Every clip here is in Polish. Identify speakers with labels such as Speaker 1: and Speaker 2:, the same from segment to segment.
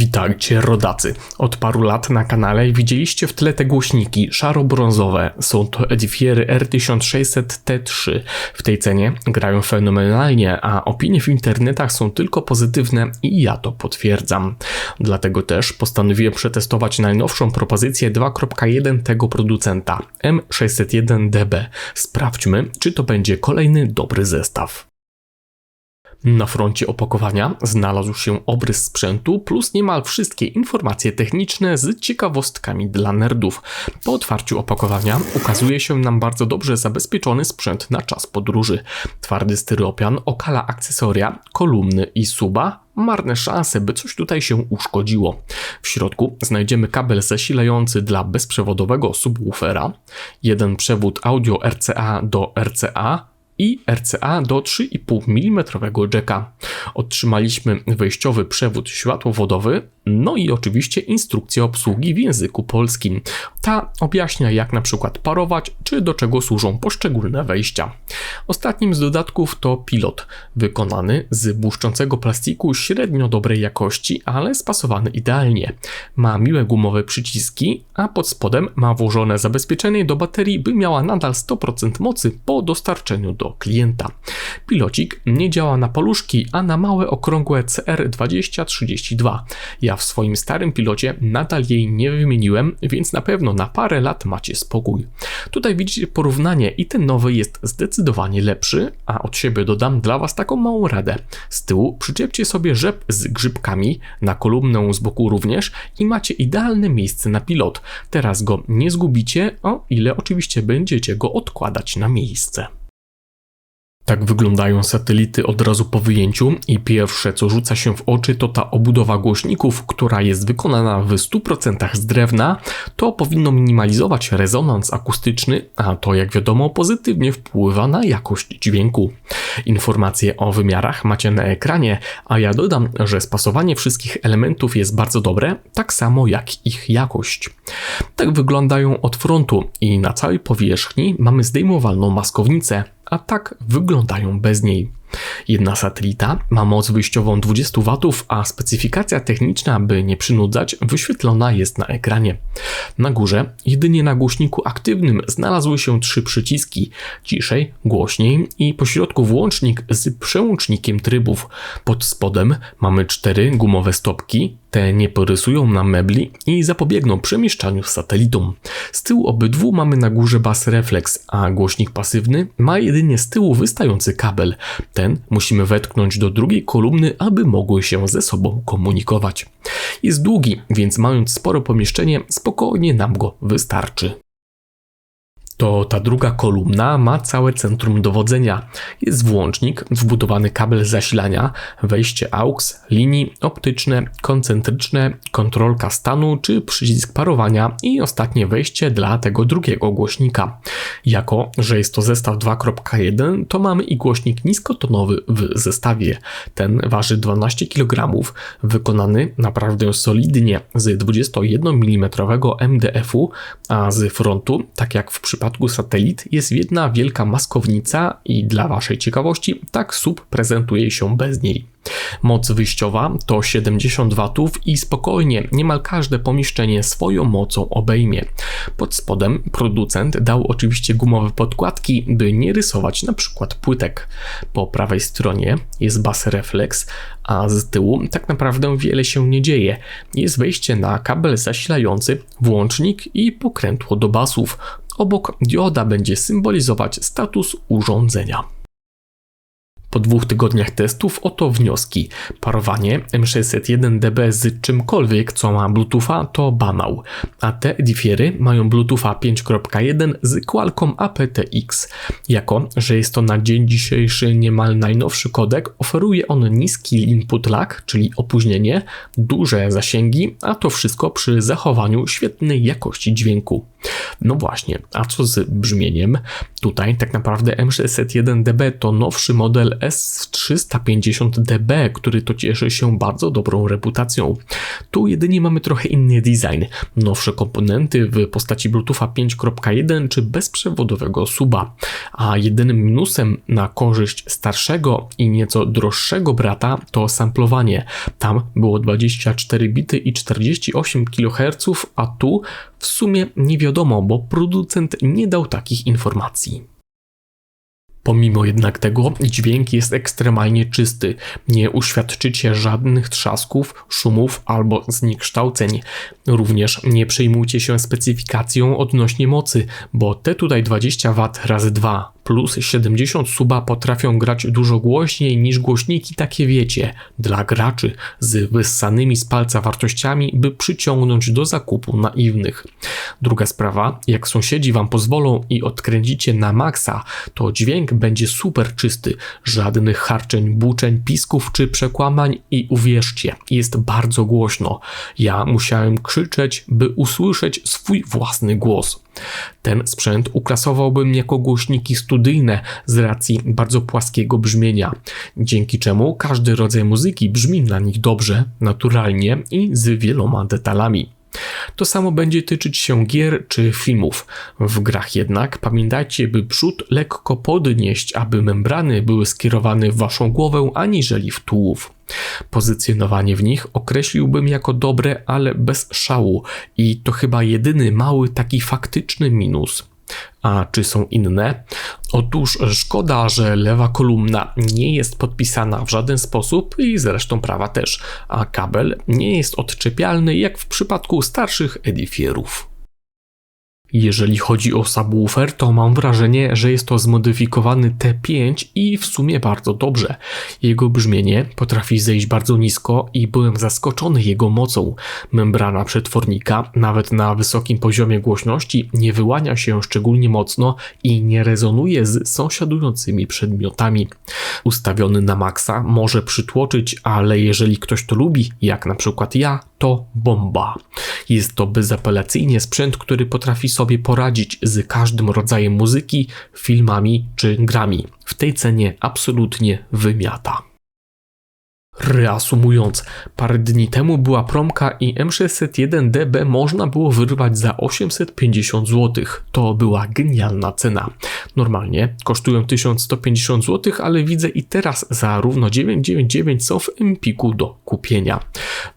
Speaker 1: Witajcie rodacy. Od paru lat na kanale widzieliście w tle te głośniki szaro-brązowe. Są to Edifiery R1600T3. W tej cenie grają fenomenalnie, a opinie w internetach są tylko pozytywne i ja to potwierdzam. Dlatego też postanowiłem przetestować najnowszą propozycję 2.1 tego producenta M601DB. Sprawdźmy, czy to będzie kolejny dobry zestaw. Na froncie opakowania znalazł się obrys sprzętu plus niemal wszystkie informacje techniczne z ciekawostkami dla nerdów. Po otwarciu opakowania ukazuje się nam bardzo dobrze zabezpieczony sprzęt na czas podróży. Twardy styropian okala akcesoria, kolumny i suba, marne szanse, by coś tutaj się uszkodziło. W środku znajdziemy kabel zasilający dla bezprzewodowego subwoofera, jeden przewód audio RCA do RCA, i RCA do 3,5 mm jacka. Otrzymaliśmy wejściowy przewód światłowodowy, no i oczywiście instrukcję obsługi w języku polskim. Ta objaśnia jak na przykład parować, czy do czego służą poszczególne wejścia. Ostatnim z dodatków to pilot, wykonany z błyszczącego plastiku średnio dobrej jakości, ale spasowany idealnie. Ma miłe gumowe przyciski, a pod spodem ma włożone zabezpieczenie do baterii, by miała nadal 100% mocy po dostarczeniu do klienta. Pilocik nie działa na paluszki, a na małe okrągłe CR2032. Ja w swoim starym pilocie nadal jej nie wymieniłem, więc na pewno na parę lat macie spokój. Tutaj widzicie porównanie i ten nowy jest zdecydowanie lepszy, a od siebie dodam dla Was taką małą radę. Z tyłu przyczepcie sobie rzep z grzybkami, na kolumnę z boku również i macie idealne miejsce na pilot. Teraz go nie zgubicie, o ile oczywiście będziecie go odkładać na miejsce. Tak wyglądają satelity od razu po wyjęciu i pierwsze co rzuca się w oczy to ta obudowa głośników, która jest wykonana w 100% z drewna. To powinno minimalizować rezonans akustyczny, a to jak wiadomo pozytywnie wpływa na jakość dźwięku. Informacje o wymiarach macie na ekranie, a ja dodam, że spasowanie wszystkich elementów jest bardzo dobre, tak samo jak ich jakość. Tak wyglądają od frontu i na całej powierzchni mamy zdejmowalną maskownicę a tak wyglądają bez niej. Jedna satelita ma moc wyjściową 20 W, a specyfikacja techniczna, by nie przynudzać, wyświetlona jest na ekranie. Na górze, jedynie na głośniku aktywnym, znalazły się trzy przyciski: ciszej, głośniej i pośrodku włącznik z przełącznikiem trybów. Pod spodem mamy cztery gumowe stopki, te nie porysują na mebli i zapobiegną przemieszczaniu satelitą. Z tyłu obydwu mamy na górze bas reflex, a głośnik pasywny ma jedynie z tyłu wystający kabel. Ten musimy wetknąć do drugiej kolumny, aby mogły się ze sobą komunikować. Jest długi, więc mając spore pomieszczenie, spokojnie nam go wystarczy to ta druga kolumna ma całe centrum dowodzenia. Jest włącznik, wbudowany kabel zasilania, wejście AUX, linii optyczne, koncentryczne, kontrolka stanu czy przycisk parowania i ostatnie wejście dla tego drugiego głośnika. Jako, że jest to zestaw 2.1, to mamy i głośnik niskotonowy w zestawie. Ten waży 12 kg, wykonany naprawdę solidnie z 21 mm MDF-u, a z frontu, tak jak w przypadku przypadku satelit jest jedna wielka maskownica i dla Waszej ciekawości tak sub prezentuje się bez niej. Moc wyjściowa to 70 W i spokojnie niemal każde pomieszczenie swoją mocą obejmie. Pod spodem producent dał oczywiście gumowe podkładki, by nie rysować na przykład płytek. Po prawej stronie jest bas reflex, a z tyłu tak naprawdę wiele się nie dzieje. Jest wejście na kabel zasilający, włącznik i pokrętło do basów. Obok dioda będzie symbolizować status urządzenia. Po dwóch tygodniach testów oto wnioski. Parowanie M601DB z czymkolwiek, co ma Bluetootha, to banał, a te edifiery mają Bluetootha 5.1 z Qualcomm aptX. Jako, że jest to na dzień dzisiejszy niemal najnowszy kodek, oferuje on niski input lag, czyli opóźnienie, duże zasięgi, a to wszystko przy zachowaniu świetnej jakości dźwięku. No właśnie, a co z brzmieniem? Tutaj tak naprawdę M601DB to nowszy model S350DB, który to cieszy się bardzo dobrą reputacją. Tu jedynie mamy trochę inny design, nowsze komponenty w postaci Bluetootha 5.1 czy bezprzewodowego suba, a jedynym minusem na korzyść starszego i nieco droższego brata to samplowanie. Tam było 24 bity i 48 kHz, a tu w sumie nie wiadomo, bo producent nie dał takich informacji. Pomimo jednak tego, dźwięk jest ekstremalnie czysty. Nie uświadczycie żadnych trzasków, szumów albo zniekształceń. Również nie przejmujcie się specyfikacją odnośnie mocy, bo te tutaj 20 W razy 2 plus 70 suba potrafią grać dużo głośniej niż głośniki takie wiecie, dla graczy z wyssanymi z palca wartościami, by przyciągnąć do zakupu naiwnych. Druga sprawa, jak sąsiedzi wam pozwolą i odkręcicie na maksa, to dźwięk będzie super czysty, żadnych harczeń, buczeń, pisków czy przekłamań i uwierzcie, jest bardzo głośno. Ja musiałem krzyczeć, by usłyszeć swój własny głos. Ten sprzęt uklasowałbym jako głośniki studyjne z racji bardzo płaskiego brzmienia, dzięki czemu każdy rodzaj muzyki brzmi na nich dobrze, naturalnie i z wieloma detalami. To samo będzie tyczyć się gier czy filmów. W grach jednak pamiętajcie, by przód lekko podnieść, aby membrany były skierowane w waszą głowę aniżeli w tułów. Pozycjonowanie w nich określiłbym jako dobre, ale bez szału i to chyba jedyny mały taki faktyczny minus. A czy są inne? Otóż szkoda, że lewa kolumna nie jest podpisana w żaden sposób i zresztą prawa też, a kabel nie jest odczepialny jak w przypadku starszych edifierów. Jeżeli chodzi o subwoofer, to mam wrażenie, że jest to zmodyfikowany T5 i w sumie bardzo dobrze. Jego brzmienie potrafi zejść bardzo nisko i byłem zaskoczony jego mocą. Membrana przetwornika, nawet na wysokim poziomie głośności, nie wyłania się szczególnie mocno i nie rezonuje z sąsiadującymi przedmiotami. Ustawiony na maksa może przytłoczyć, ale jeżeli ktoś to lubi, jak na przykład ja, to bomba. Jest to bezapelacyjnie sprzęt, który potrafi sobie poradzić z każdym rodzajem muzyki, filmami czy grami. W tej cenie absolutnie wymiata. Reasumując, parę dni temu była promka i M601DB można było wyrwać za 850 zł. To była genialna cena. Normalnie kosztują 1150 zł, ale widzę i teraz za równo 999 są w Empiku do kupienia.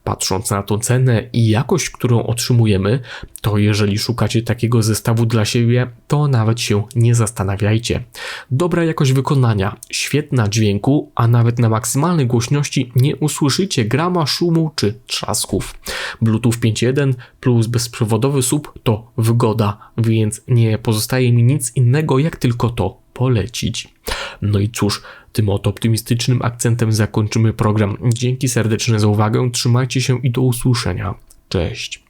Speaker 1: Patrząc na tą cenę i jakość, którą otrzymujemy, to jeżeli szukacie takiego zestawu dla siebie, to nawet się nie zastanawiajcie. Dobra jakość wykonania, świetna dźwięku, a nawet na maksymalnej głośności nie usłyszycie grama szumu czy trzasków. Bluetooth 5.1 plus bezprzewodowy sub to wygoda, więc nie pozostaje mi nic innego jak tylko to polecić. No i cóż, tym oto optymistycznym akcentem zakończymy program. Dzięki serdeczne za uwagę, trzymajcie się i do usłyszenia. Cześć.